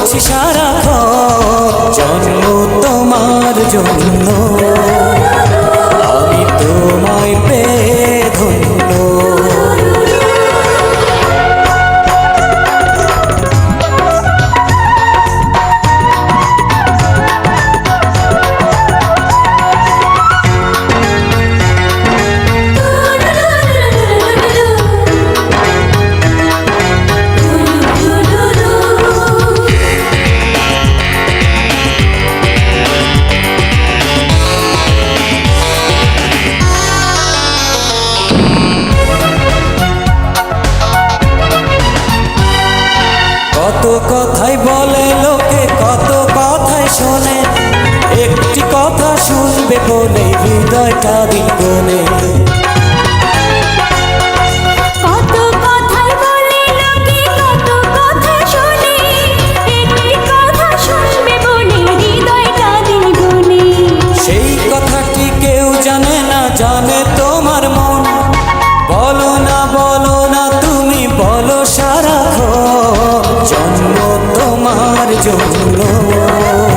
করছি সারা জন্ম তোমার জন্য। তাই বলে লোকে কত কথা শোনে। একটি কথা শুনবে বলে হৃদয়টা দিন জন্য।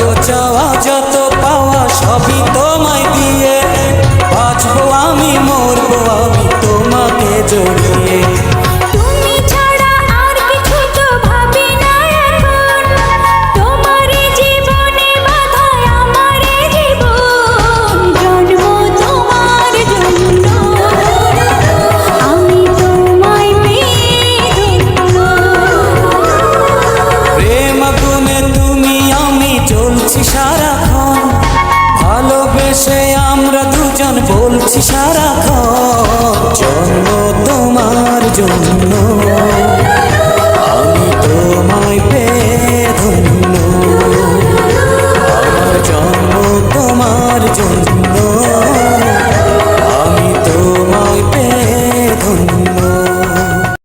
যত চাওয়া যত পাওয়া সবই তোমায় দিয়ে। বাঁচবো আমি মরবো আমি তোমাকে জড়িয়ে। সারাক্ষণ। ভালোবেসে আমরা দুজন বলছি সারাক্ষণ। জন্ম তোমার জন্য।